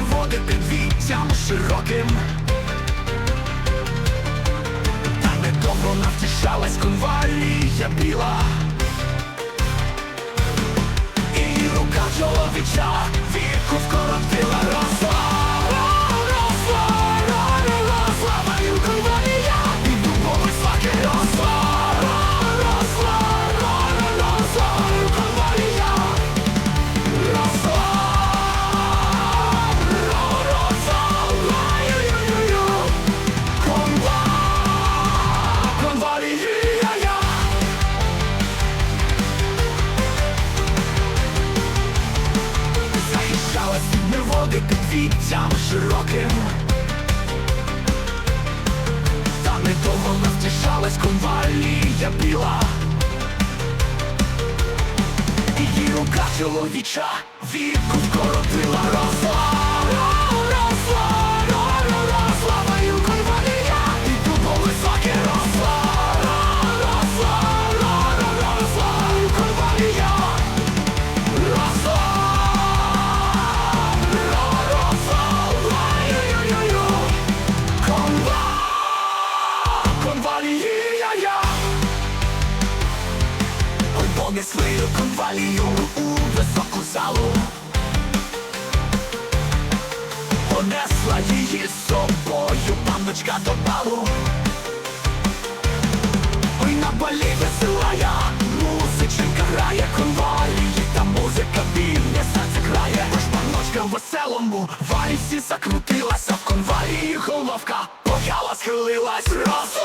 виводити вітям широким. Та недовго навтішалась конвалія біла. І рука чоловіча віку скоротила. Віттям широким. Та не того втішалась конвалія біла. Її рука чоловіча віку вкоротила росла понесли конвалію у високу залу. Понесла її з собою панночка до балу. Ой, на балі веселая Музиченка грає конвалії Та музика вільне серце крає. Тож панночка в веселому вальсі закрутилася в конвалії головка Пов'яла, схилилась, росла,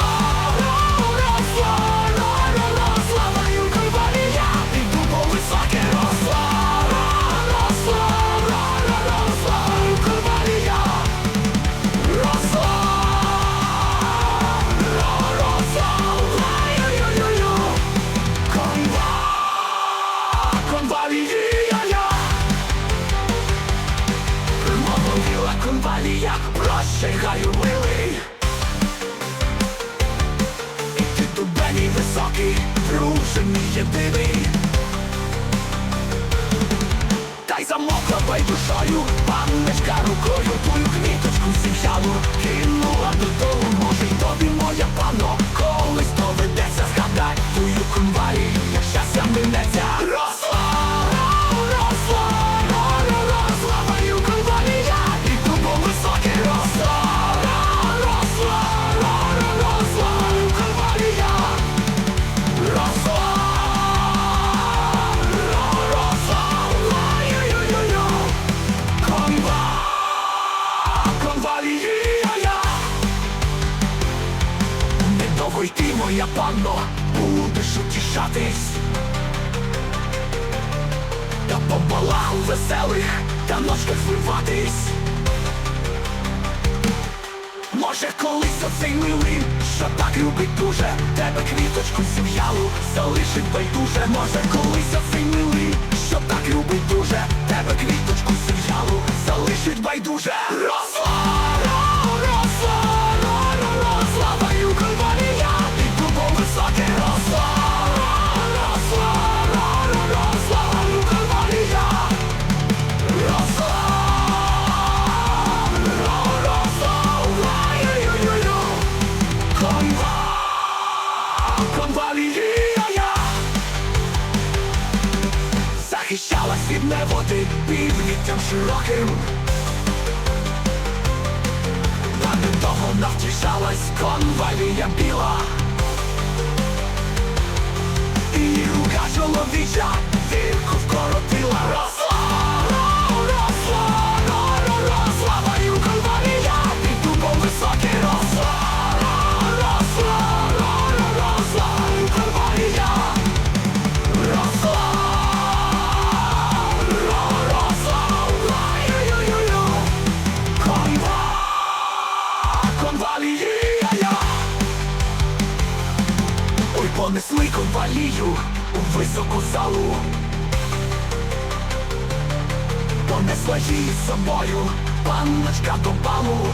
прощай, гаю милий. І ти дубеній високий, друже мій єдиний. Та й замокла байдушою, панночка рукою твою квіточку зів'ялу кинула додолу Недовго йти, моя панно, будеш утішатись. Та по балаху веселих та ножках звиватись Може колись оцей милий, що так любить дуже. Тебе квіточку зім'ялу залишить байдуже. Може колись оцей милий, що так любить дуже. Тебе квіточку зім'ялу залишить байдуже. Росла, Захищалась води неводи півніттям широким. Та того навтішалась конвалія біла. І рука чоловіча вірку в Росла, конвалію у високу залу. Понесла її з собою панночка до балу.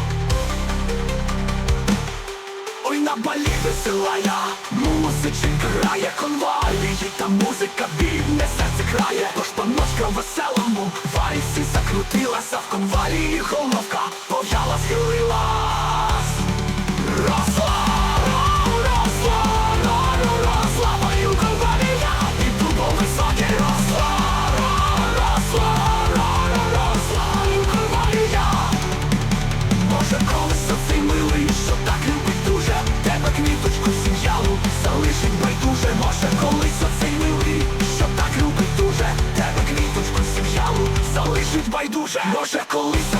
Ой, на балі веселая, музиченька грає конвалії Та музика бідне серце крає. Тож панночка в веселому вальсі закрутилася в конвалії Головка пов'яла, схилилась дуже Може колись